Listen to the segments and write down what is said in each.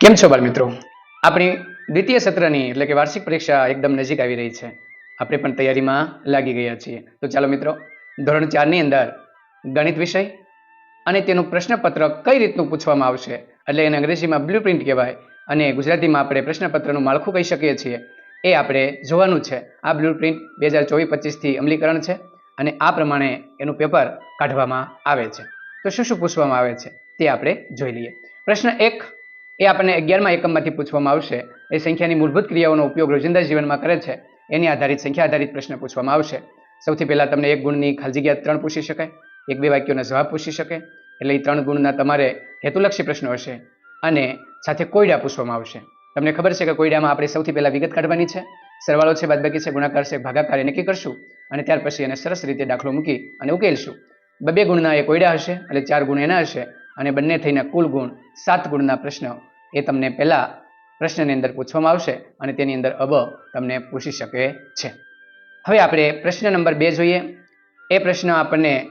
કેમ છો બાળ મિત્રો આપણી દ્વિતીય સત્રની એટલે કે વાર્ષિક પરીક્ષા એકદમ નજીક આવી રહી છે. આપણે પણ તૈયારીમાં લાગી ગયા છીએ. તો ચાલો મિત્રો, ધોરણ ચારની અંદર ગણિત વિષય અને તેનું પ્રશ્નપત્ર કઈ રીતનું પૂછવામાં આવશે? એટલે એને અંગ્રેજીમાં બ્લુ પ્રિન્ટ કહેવાય અને ગુજરાતીમાં આપણે પ્રશ્નપત્રનું માળખું કહી શકીએ છીએ. એ આપણે જોવાનું છે. આ બ્લુ પ્રિન્ટ બે હજાર ચોવીસ પચીસથી અમલીકરણ છે અને આ પ્રમાણે એનું પેપર કાઢવામાં આવે છે. તો શું શું પૂછવામાં આવે છે તે આપણે જોઈ લઈએ. પ્રશ્ન એક એ આપણને અગિયારમાં એકમમાંથી પૂછવામાં આવશે. એ સંખ્યાની મૂળભૂત ક્રિયાઓનો ઉપયોગ રોજિંદા જીવનમાં કરે છે. એની આધારિત સંખ્યા આધારિત પ્રશ્ન પૂછવામાં આવશે. સૌથી પહેલાં તમને એક ગુણની ખાલી જગ્યા ત્રણ પૂછી શકાય. એક બે વાક્યોના જવાબ પૂછી શકે એટલે એ ત્રણ ગુણના તમારે હેતુલક્ષી પ્રશ્નો હશે અને સાથે કોયડા પૂછવામાં આવશે. તમને ખબર છે કે કોયડામાં આપણે સૌથી પહેલાં વિગત કાઢવાની છે. સરવાળો છે, બાદબાકી છે, ગુણાકાર છે, ભાગાકાર એ નક્કી કરશું અને ત્યાર પછી એને સરસ રીતે દાખલો મૂકી અને ઉકેલશું. બબે ગુણના એ કોયડા હશે એટલે ચાર ગુણ એના હશે. અને બંને થઈને કુલ ગુણ, સાત ગુણના પ્રશ્ન એ તમને પહેલા પ્રશ્નની અંદર પૂછવામાં આવશે અને તેની અંદર અબ તમને પૂછી શકે છે. હવે આપણે પ્રશ્ન નંબર બે જોઈએ. એ પ્રશ્ન આપણને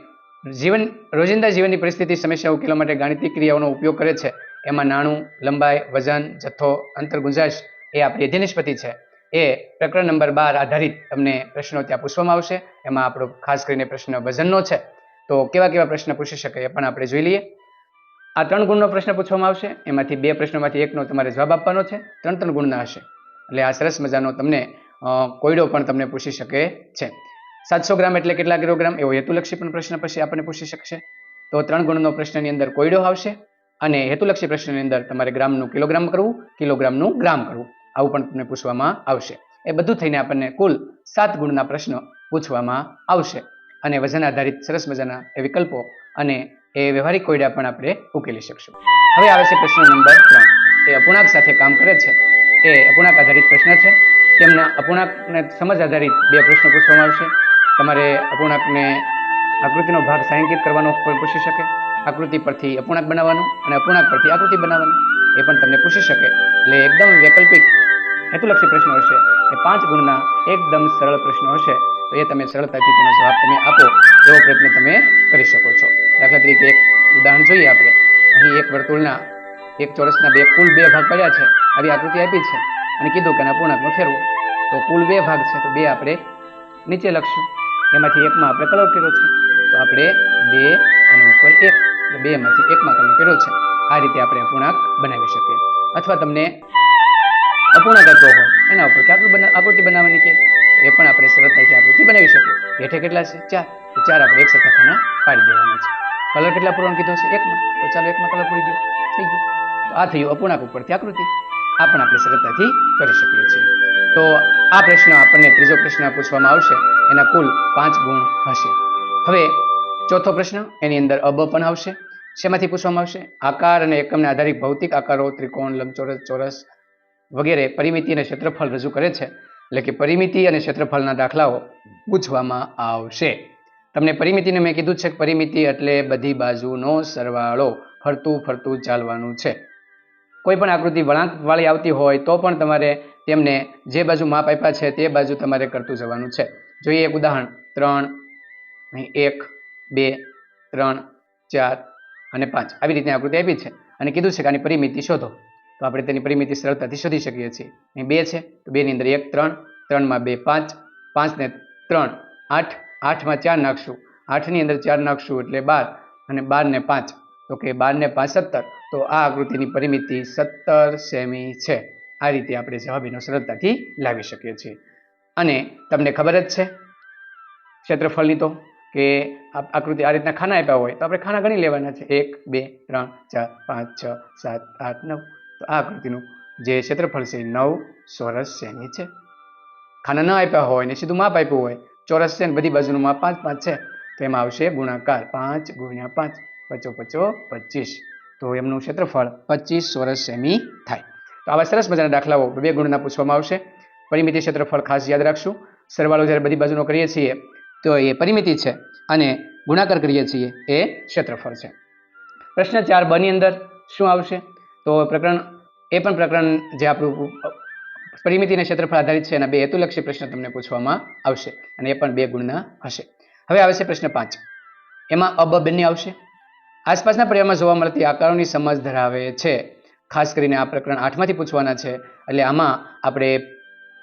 જીવન, રોજિંદા જીવનની પરિસ્થિતિ, સમસ્યા ઉકેલવા માટે ગાણિતિક ક્રિયાઓનો ઉપયોગ કરે છે. એમાં નાણું, લંબાઈ, વજન, જથ્થો, અંતર ગુંજાશ એ આપણી નિષ્પત્તિ છે. એ પ્રકરણ નંબર બાર આધારિત તમને પ્રશ્નો ત્યાં પૂછવામાં આવશે. એમાં આપણો ખાસ કરીને પ્રશ્ન વજનનો છે. તો કેવા કેવા પ્રશ્ન પૂછી શકે એ પણ આપણે જોઈ લઈએ. આ ત્રણ ગુણનો પ્રશ્ન પૂછવામાં આવશે. એમાંથી બે પ્રશ્નોમાંથી એકનો તમારે જવાબ આપવાનો છે. ત્રણ ત્રણ ગુણના હશે. એટલે આ સરસ મજાનો તમને કોયડો પણ તમને પૂછી શકે છે. સાતસો ગ્રામ એટલે કેટલા કિલોગ્રામ? એવો હેતુલક્ષી પણ પ્રશ્ન પછી આપણને પૂછી શકશે. તો ત્રણ ગુણનો પ્રશ્નની અંદર કોયડો આવશે અને હેતુલક્ષી પ્રશ્નની અંદર તમારે ગ્રામનું કિલોગ્રામ કરવું, કિલોગ્રામનું ગ્રામ કરવું. આવું પણ તમને પૂછવામાં આવશે. એ બધું થઈને આપણને કુલ સાત ગુણના પ્રશ્નો પૂછવામાં આવશે. અને વજન આધારિત સરસ મજાના વિકલ્પો અને એ વ્યવહારિક કોયડા પણ આપણે ઉકેલી શકશું. હવે આવે છે પ્રશ્ન નંબર ત્રણ. એ અપૂર્ણાંક સાથે કામ કરે છે? એ અપૂર્ણાંક આધારિત પ્રશ્ન છે. તેમના અપૂર્ણાંકને સમજ આધારિત બે પ્રશ્નો પૂછવામાં આવશે. તમારે અપૂર્ણાંકને આકૃતિનો ભાગ છાંયાંકિત કરવાનો કોઈ પૂછી શકે? આકૃતિ પરથી અપૂર્ણાંક બનાવવાનું અને અપૂર્ણાંક પરથી આકૃતિ બનાવવાનું એ પણ તમને પૂછી શકે. એટલે એકદમ વૈકલ્પિક હેતુલક્ષી પ્રશ્નો હશે. એ પાંચ ગુણના એકદમ સરળ પ્રશ્નો હશે. તો એ તમે સરળતાથી તેનો જવાબ તમે આપો. એવો પ્રયત્ન તમે કરી શકો છો. દાખલા તરીકે એક ઉદાહરણ જોઈએ આપણે. અહીં એક વર્તુળના, એક ચોરસના બે કુલ બે ભાગ પડ્યા છે. આવી આકૃતિ આપી છે. અને કીધું કે એના પૂર્ણાંકમાં ફેરવો. તો કુલ બે ભાગ છે. તો બે આપણે નીચે લખશું. એમાંથી એકમાં આપણે કલર કર્યો છે. તો આપણે બે અને ઉપર એક. એટલે બેમાંથી એકમાં કલર કર્યો છે. આ રીતે આપણે અપૂર્ણાંક બનાવી શકીએ. અથવા તમને અપૂર્ણાંક આપ્યો હોય, એના ઉપર કે બના, આકૃતિ બનાવવાની કે એ પણ આપણે સરળતાથી આકૃતિ બનાવી શકીએ. હેઠે કેટલા છે? ચાર. ચાર આપણે એક સરખા ખાના પાડી દેવાના છે. કલર કેટલા પૂરવાનું કીધો છે એકમાં. તો ચાલો એકમાં કલર પૂરી ગયો થઈ ગયું. તો આ થયું અપૂર્ણાંક ઉપરથી આકૃતિ. આ પણ આપણે સરળતાથી કરી શકીએ છીએ. તો આ પ્રશ્ન આપણને ત્રીજો પ્રશ્ન પૂછવામાં આવશે. એના કુલ પાંચ ગુણ હશે. હવે ચોથો પ્રશ્ન, એની અંદર અબ પણ આવશે. શેમાંથી પૂછવામાં આવશે? આકાર અને એકમને આધારિત ભૌતિક આકારો, ત્રિકોણ, લંબચોરસ, ચોરસ વગેરે પરિમિતિ અને ક્ષેત્રફળ રજૂ કરે છે. એટલે કે પરિમિતિ અને ક્ષેત્રફળના દાખલાઓ પૂછવામાં આવશે. તમને પરિમિતિને મેં કીધું છે કે પરિમિતિ એટલે બધી બાજુનો સરવાળો, ફરતું ફરતું ચાલવાનું છે. કોઈ પણ આકૃતિ વળાંકવાળી આવતી હોય તો પણ તમારે તેમને જે બાજુ માપ આપ્યા છે તે બાજુ તમારે કરતું જવાનું છે. જોઈએ એક ઉદાહરણ. ત્રણ એક, બે, ત્રણ, ચાર અને પાંચ. આવી રીતની આકૃતિ આપી છે અને કીધું છે કે આની પરિમિતિ શોધો. તો આપણે તેની પરિમિતિ સરળતાથી શોધી શકીએ છીએ. અહીં બે છે, તો બેની અંદર એક, ત્રણ, ત્રણમાં બે, પાંચ, પાંચને ત્રણ, આઠ આઠમાં ચાર નાખશું. આઠની અંદર ચાર નાખશું એટલે બાર અને બારને પાંચ. તો કે બારને પાંચ સત્તર. તો આ આકૃતિની પરિમિતિ સત્તર સેમી છે. આ રીતે આપણે જવાબીનો સરળતાથી લાવી શકીએ છીએ. અને તમને ખબર જ છે ક્ષેત્રફળની તો કે આકૃતિ આ રીતના ખાના આપ્યા હોય તો આપણે ખાના ગણી લેવાના છે. એક, બે, ત્રણ, ચાર, પાંચ, છ, સાત, આઠ, નવ. તો આ આકૃતિનું જે ક્ષેત્રફળ છે નવ સોરસ સેમી છે. ખાના ન આપ્યા હોય ને સીધું માપ આપ્યું હોય ચોરસ છે ને બધી બાજુમાં પાંચ પાંચ છે. તો એમાં આવશે ગુણાકાર પાંચ ગુણ્યા પાંચ, પચો પચો, પચીસ. તો એમનું ક્ષેત્રફળ પચીસ ચોરસ સેમી થાય. તો આવા સરસ મજાના દાખલાઓ બે ગુણના પૂછવામાં આવશે. પરિમિતિ ક્ષેત્રફળ ખાસ યાદ રાખશું. સરવાળો જ્યારે બધી બાજુનો કરીએ છીએ, તો એ પરિમિતિ છે અને ગુણાકાર કરીએ છીએ, એ ક્ષેત્રફળ છે. પ્રશ્ન ચાર બની અંદર શું આવશે? તો પ્રકરણ, એ પણ પ્રકરણ જે આપણું પરિમિતિ અને ક્ષેત્રફળ આધારિત છે એના બે હેતુલક્ષી પ્રશ્ન તમને પૂછવામાં આવશે અને એ પણ બે ગુણના હશે. હવે આવે છે પ્રશ્ન પાંચ. એમાં અબ બંને આવશે? આસપાસના પર્યાવરણમાં જોવા મળતી આકારોની સમજ ધરાવે છે. ખાસ કરીને આ પ્રકરણ આઠમાંથી પૂછવાના છે. એટલે આમાં આપણે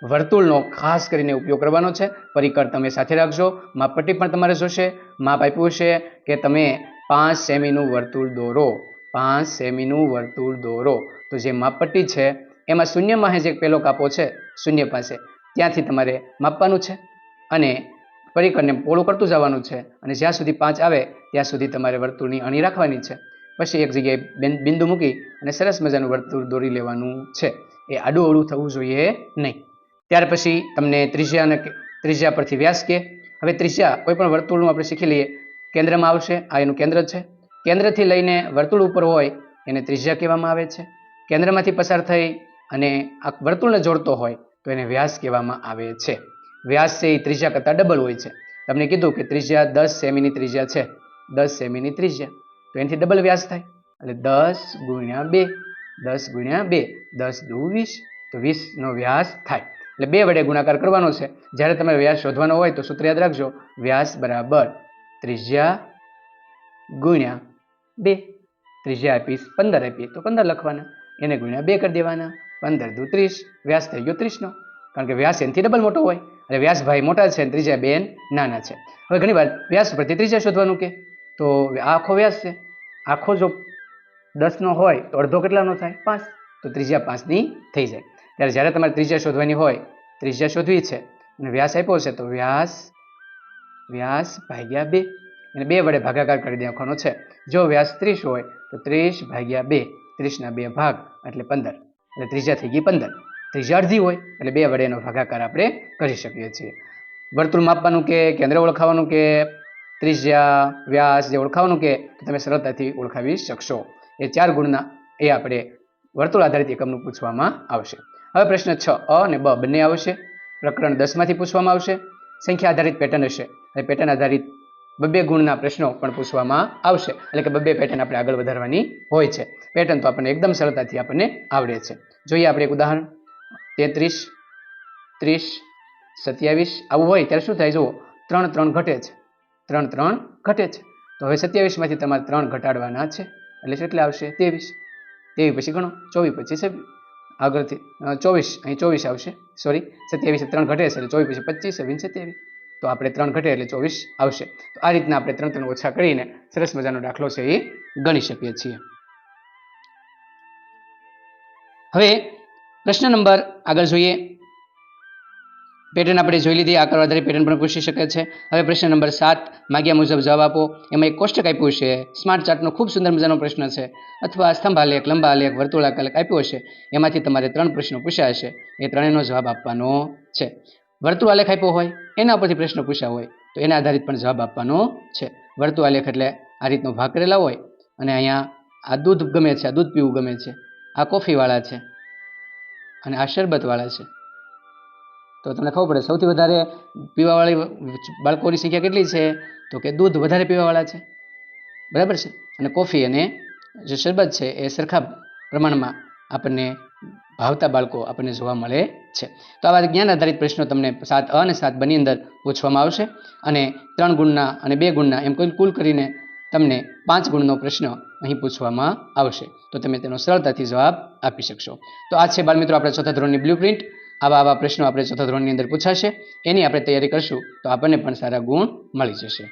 વર્તુળનો ખાસ કરીને ઉપયોગ કરવાનો છે. પરિકર તમે સાથે રાખજો. માપપટ્ટી પણ તમારે જોશે. માપ આપ્યું છે કે તમે પાંચ સેમીનું વર્તુળ દોરો. પાંચ સેમીનું વર્તુળ દોરો. તો જે માપપટ્ટી છે એમાં શૂન્યમાં જે પેલો કાપો છે, શૂન્ય પાસે, ત્યાંથી તમારે માપવાનું છે અને પરિકરને પોળું કરતું જવાનું છે અને જ્યાં સુધી પાંચ આવે, ત્યાં સુધી તમારે વર્તુળની અણી રાખવાની છે. પછી એક જગ્યાએ બિંદુ મૂકી અને સરસ મજાનું વર્તુળ દોરી લેવાનું છે. એ આડું અવળું થવું જોઈએ નહીં. ત્યાર પછી તમને ત્રિજ્યાને ત્રિજ્યા પરથી વ્યાસ કે. હવે ત્રિજ્યા કોઈ પણ વર્તુળનું આપણે શીખી લઈએ. કેન્દ્રમાં આવશે, આ એનું કેન્દ્ર છે. કેન્દ્રથી લઈને વર્તુળ ઉપર હોય, એને ત્રિજ્યા કહેવામાં આવે છે. કેન્દ્રમાંથી પસાર થઈ અને આ વર્તુળને જોડતો હોય તો એને વ્યાસ કહેવામાં આવે છે. વ્યાસ છે એ ત્રિજ્યા કરતાં ડબલ હોય છે. તમને કીધું કે ત્રિજ્યા દસ સેમીની ત્રિજ્યા છે. દસ સેમીની ત્રિજ્યા. તો એનાથી ડબલ વ્યાસ થાય. એટલે દસ ગુણ્યા બે. દસ ગુણ્યા બે. દસ દુ વીસ. તો વીસનો વ્યાસ થાય. એટલે બે વડે ગુણાકાર કરવાનો છે. જ્યારે તમે વ્યાસ શોધવાનો હોય તો સૂત્ર યાદ રાખજો. વ્યાસ બરાબર ત્રિજ્યા ગુણ્યા બે. ત્રિજ્યા આપીશ પંદર આપીએ તો પંદર લખવાના. એને ગુણ્યા બે કરી દેવાના. પંદર દુ ત્રીસ, વ્યાસ થઈ ગયો ત્રીસનો કારણ કે વ્યાસ એનથી ડબલ મોટો હોય. અને વ્યાસ ભાઈ મોટા છે અને ત્રીજા બેન નાના છે. હવે ઘણી વાર વ્યાસ ઉપરથી ત્રીજા શોધવાનું કે, તો આ આખો વ્યાસ છે. આખો જો દસનો હોય, તો અડધો કેટલાનો થાય? પાંચ. તો ત્રીજા પાંચની થઈ જાય. ત્યારે જ્યારે તમારે ત્રીજા શોધવાની હોય, ત્રીજા શોધવી છે. અને વ્યાસ આપ્યો છે, તો વ્યાસ વ્યાસ ભાગ્યા બે. એને બે વડે ભાગાકાર કરી નાખવાનો છે. જો વ્યાસ ત્રીસ હોય, તો ત્રીસ ભાગ્યા બે. ત્રીસના બે ભાગ, એટલે પંદર. એટલે ત્રીજા થઈ ગઈ પંદર. ત્રીજા અડધી હોય, એટલે બે વડે એનો ભાગાકાર આપણે કરી શકીએ છીએ. વર્તુળ માપવાનું કે કેન્દ્ર ઓળખાવાનું કે ત્રિજ્યા વ્યાસ જે ઓળખાવાનું કે તમે સરળતાથી ઓળખાવી શકશો. એ ચાર ગુણના એ આપણે વર્તુળ આધારિત એકમનું પૂછવામાં આવશે. હવે પ્રશ્ન છ, અ અને બ બંને આવશે. પ્રકરણ દસમાંથી પૂછવામાં આવશે. સંખ્યા આધારિત પેટર્ન હશે. અને પેટર્ન આધારિત બબ્બે ગુણના પ્રશ્નો પણ પૂછવામાં આવશે. એટલે કે બબ્બે પેટર્ન આપણે આગળ વધારવાની હોય છે. પેટર્ન તો આપણને એકદમ સરળતાથી આપણને આવડે છે. જોઈએ આપણે એક ઉદાહરણ. તેત્રીસ, ત્રીસ, સત્યાવીસ આવું હોય ત્યારે શું થાય? જુઓ, ત્રણ ત્રણ ઘટે છે. ત્રણ ત્રણ ઘટે છે. તો હવે સત્યાવીસમાંથી તમારે ત્રણ ઘટાડવાના છે. એટલે કેટલા આવશે? ત્રેવીસ. ત્રેવીસ પછી ગણો. ચોવીસ પછી છે આગળથી ચોવીસ. અહીં ચોવીસ આવશે. સોરી સત્યાવીસ ત્રણ ઘટે છે. એટલે ચોવીસ પછી પચીસ, છવ્વીસ સત્યાવીસ તો આપણે ત્રણ ઘટે એટલે ચોવીસ આવશે. તો આ રીતના આપણે ત્રણ ત્રણ ઓછા કરીને સરસ મજાનો દાખલો છે એ ગણી શકીએ છીએ. હવે પ્રશ્ન નંબર આગળ જોઈએ. પેટર્ન આપણે જોઈ લીધી આકાર આધારિત પેટર્ન પણ પૂછી શકે છે. હવે પ્રશ્ન નંબર સાત, માગ્યા મુજબ જવાબ આપો. એમાં એક કોષ્ટક આપ્યું છે. સ્માર્ટ ચાર્ટનો ખૂબ સુંદર મજાનો પ્રશ્ન છે. અથવા સ્તંભાલેખ લંબાલેખ વર્તુળાકાલેખ આપ્યો છે એમાંથી તમારે ત્રણ પ્રશ્નો પૂછ્યા હશે. એ ત્રણેયનો જવાબ આપવાનો છે. વર્તુળાલેખ આપ્યો હોય, એના પરથી પ્રશ્ન પૂછ્યા હોય, તો એના આધારિત પણ જવાબ આપવાનો છે. વર્તુળાલેખ એટલે આ રીતનો ભાગ કરેલા હોય અને અહીંયા આ દૂધ ગમે છે, આ દૂધ પીવું ગમે છે, આ કોફીવાળા છે અને આ શરબતવાળા છે. તો તમને ખબર પડે, સૌથી વધારે પીવાવાળી બાળકોની સંખ્યા કેટલી છે? તો કે દૂધ વધારે પીવાવાળા છે. બરાબર છે? અને કોફી અને જે શરબત છે, એ સરખા પ્રમાણમાં આપણને ભાવતા બાળકો આપણને જોવા મળે છે. તો આવા જ્ઞાન આધારિત પ્રશ્નો તમને સાત અ અને સાત બની અંદર પૂછવામાં આવશે અને ત્રણ ગુણના અને બે ગુણના એમ કુલ કુલ કરીને તમને પાંચ ગુણનો પ્રશ્ન અહીં પૂછવામાં આવશે. તો તમે તેનો સરળતાથી જવાબ આપી શકશો. તો આ છે બાળમિત્રો આપણે ચોથા ધોરણની બ્લુ પ્રિન્ટ. આવા આવા પ્રશ્નો આપણે ચોથા ધોરણની અંદર પૂછાશે. એની આપણે તૈયારી કરશું તો આપણને પણ સારા ગુણ મળી જશે.